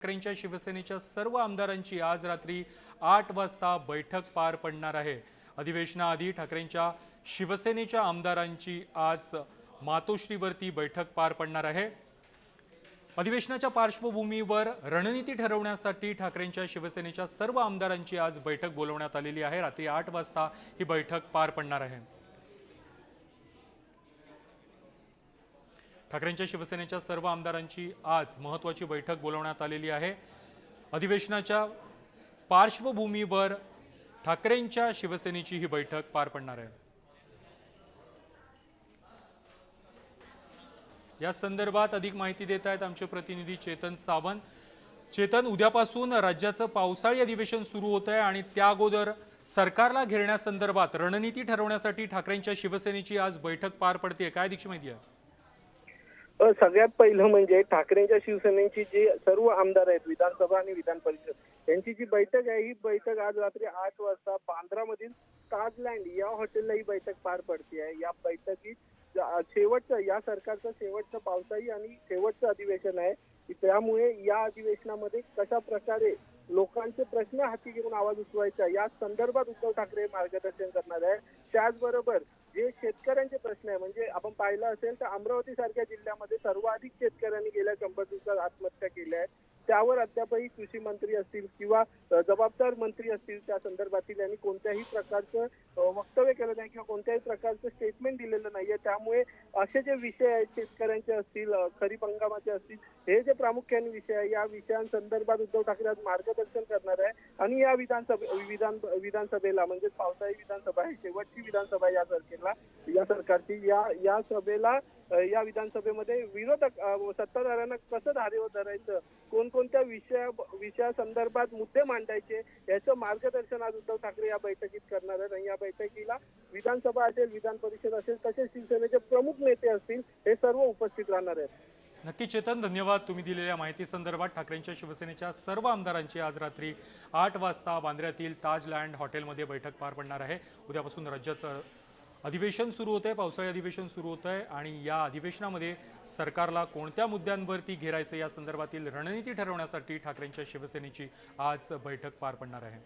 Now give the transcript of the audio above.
ठाकरेंच्या शिवसेनेच्या सर्व आमदारांची आज रात्री आठ वाजता बैठक पार पडणार आहे. अधिवेशनाआधी ठाकरेंच्या शिवसेनेच्या आमदारांची आज मातोश्रीवरती बैठक पार पडणार आहे. अधिवेशनाच्या पार्श्वभूमीवर रणनीती ठरवण्यासाठी ठाकरेंच्या शिवसेनेच्या सर्व आमदारांची आज बैठक बोलवण्यात आलेली आहे. रात्री आठ वाजता ही बैठक पार पडणार आहे. ठाकरेंच्या शिवसेनेच्या सर्व आमदारांची आज महत्वाची बैठक बोलवण्यात आलेली आहे. अधिवेशनाच्या पार्श्वभूमीवर ठाकरेंच्या शिवसेनेची ही बैठक पार पडणार आहे. या संदर्भात अधिक माहिती देत आहेत आमचे प्रतिनिधी चेतन सावंत. चेतन उद्यापासून राज्याचं पावसाळी अधिवेशन सुरू होत आहे आणि त्या अगोदर सरकारला घेरण्यासंदर्भात रणनीती ठरवण्यासाठी ठाकरेंच्या शिवसेनेची आज बैठक पार पडते काय दीक्षित माहिती आहे? सगळ्यात पहिलं म्हणजे ठाकरेंच्या शिवसेनेची जी सर्व आमदार आहेत विधानसभा आणि विधान परिषद यांची जी बैठक आहे ही बैठक आज रात्री आठ वाजता बांद्रामधील ताजलँड या हॉटेलला ही बैठक पार पडते आहे. या बैठकीत शेवटचं या सरकारचं शेवटचं पावसाळी आणि शेवटचं अधिवेशन आहे. त्यामुळे या अधिवेशनामध्ये कशा प्रकारे लोकांचे प्रश्न हाती घेऊन आवाज उचवायचा या संदर्भात उद्धव ठाकरे मार्गदर्शन करणार आहे त्याचबरोबर जे शेतकऱ्यांचे प्रश्न आहे म्हणजे आपण पाहिलं असेल तर अमरावती सारख्या जिल्ह्यामध्ये सर्वाधिक शेतकऱ्यांनी गेल्या शंभर दिवसात आत्महत्या केल्या आहेत. त्यावर अद्यापही कृषी मंत्री असतील किंवा जबाबदार मंत्री असतील त्या संदर्भातील यांनी कोणत्याही प्रकारचं वक्तव्य केलं नाही किंवा कोणत्याही प्रकारचं स्टेटमेंट दिलेलं नाहीये. त्यामुळे असे जे विषय आहेत शेतकऱ्यांचे असतील खरीप हंगामाचे असतील हे जे प्रामुख्याने विषय आहे या विषयांसंदर्भात उद्धव ठाकरे आज मार्गदर्शन करणार आहे. आणि या विधानसभे विधान विधानसभेला म्हणजे पावसाळी विधानसभा आहे शेवटची विधानसभा या तारखेला या सरकारची या या सभेला या विधानसभेमध्ये विरोधक सत्ताधाऱ्यांना कसं धारेवर धरायचं? कोणकोणत्या विषया विषयासंदर्भात मुद्दे मांडायचे? याचं मार्गदर्शन आज उद्धव ठाकरे या बैठकीत करणार आहेत आणि या बैठकीला विधानसभा असेल विधान परिषद असेल तसेच शिवसेनेचे प्रमुख नेते असतील हे सर्व उपस्थित राहणार आहेत. नक्की चेतन धन्यवाद तुम्ही दिलेल्या माहिती संदर्भात. ठाकरेंच्या शिवसेनेच्या सर्व आमदारांची आज रात्री आठ वाजता बांद्र्यातील ताज लँड हॉटेलमध्ये बैठक पार पडणार आहे. उद्यापासून राज्याचं अधिवेशन सुरू होत आहे पावसाळी अधिवेशन सुरू होत आहे आणि या अधिवेशनामध्ये सरकारला कोणत्या मुद्द्यांवरती घेरायचं या संदर्भातील रणनीती ठरवण्यासाठी ठाकरेंच्या शिवसेनेची आज बैठक पार पडणार आहे.